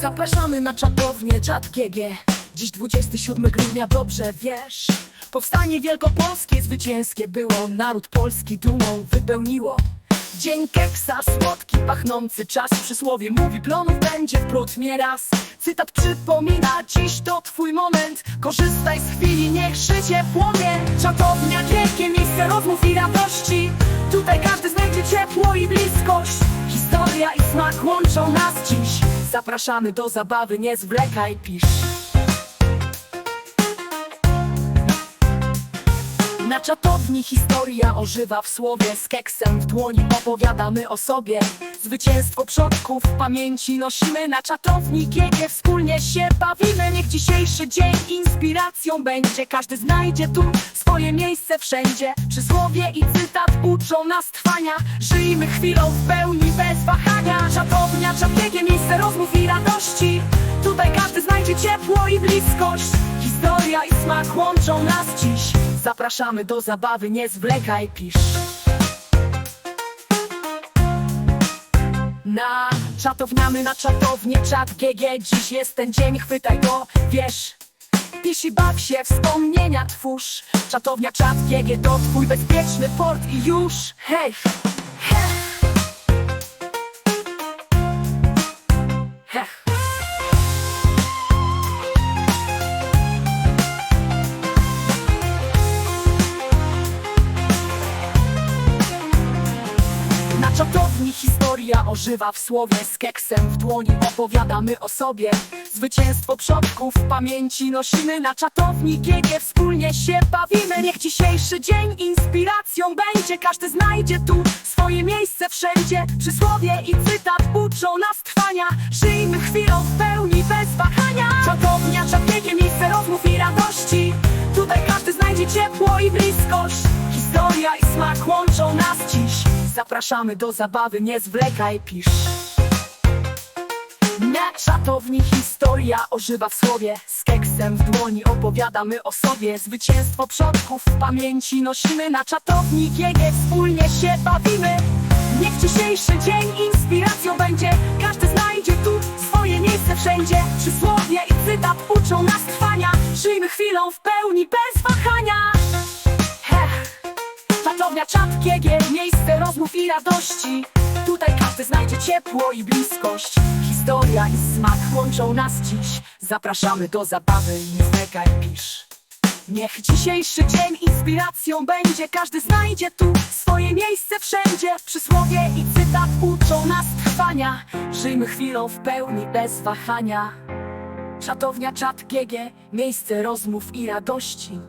Zapraszamy na czatownię Czat GG Dziś 27 grudnia, dobrze wiesz? Powstanie wielkopolskie zwycięskie było. Naród polski dumą wypełniło. Dzień keksa, słodki, pachnący czas. Przysłowie mówi plonów będzie wprót nieraz Cytat przypomina, dziś to twój moment. Korzystaj z chwili, niech życie płonie. Czatownia, wielkie miejsce rozmów i radości. Tutaj każdy znajdzie ciepło i bliskość. Historia i smak łączą nas dziś Zapraszamy do zabawy, nie zwlekaj, pisz. Na czatowni historia ożywa w słowie Z keksem w dłoni opowiadamy o sobie. Zwycięstwo przodków w pamięci nosimy Na czatowni GG wspólnie się bawimy. Niech dzisiejszy dzień inspiracją będzie Każdy znajdzie tu swoje miejsce wszędzie. Przysłowie i cytat uczą nas trwania. Żyjmy chwilą w pełni bez wahania. Czatownia, czat GG, miejsce rozmów i radości. Tutaj każdy znajdzie ciepło i bliskość. Historia i smak łączą nas dziś. Zapraszamy do zabawy, nie zwlekaj, pisz. Na czatowniamy na czatownię czat GG Dziś jest ten dzień, chwytaj go, wiesz Pisz i baw się, wspomnienia twórz Czatownia czat GG to twój bezpieczny port i już. Hej, heh! Heh! Na czatowni historia ożywa w słowie Z keksem w dłoni opowiadamy o sobie. Zwycięstwo przodków w pamięci nosimy Na czatowni GG wspólnie się bawimy. Niech dzisiejszy dzień inspiracją będzie. Każdy znajdzie tu swoje miejsce wszędzie. Przysłowie i cytat uczą nas trwania. Żyjmy chwilą w pełni bez wahania. Czatownia, czat GG, miejsce rozmów i radości. Tutaj każdy znajdzie ciepło i bliskość. Historia i smak łączą Zapraszamy do zabawy, nie zwlekaj, pisz. Na czatowni historia ożywa w słowie. Z keksem w dłoni opowiadamy o sobie. Zwycięstwo przodków w pamięci nosimy. Na czatowni GG wspólnie się bawimy. Niech dzisiejszy dzień inspiracją będzie. Każdy znajdzie tu swoje miejsce wszędzie. Przysłowie i cytat uczą nas trwania. Żyjmy chwilą w pełni bez wahania. Czatownia czat miejsce rozmów i radości. Tutaj każdy znajdzie ciepło i bliskość. Historia i smak łączą nas dziś. Zapraszamy do zabawy, nie zwlekaj, pisz. Niech dzisiejszy dzień inspiracją będzie. Każdy znajdzie tu swoje miejsce wszędzie. Przysłowie i cytat uczą nas trwania. Żyjmy chwilą w pełni bez wahania. Czatownia czat GG, miejsce rozmów i radości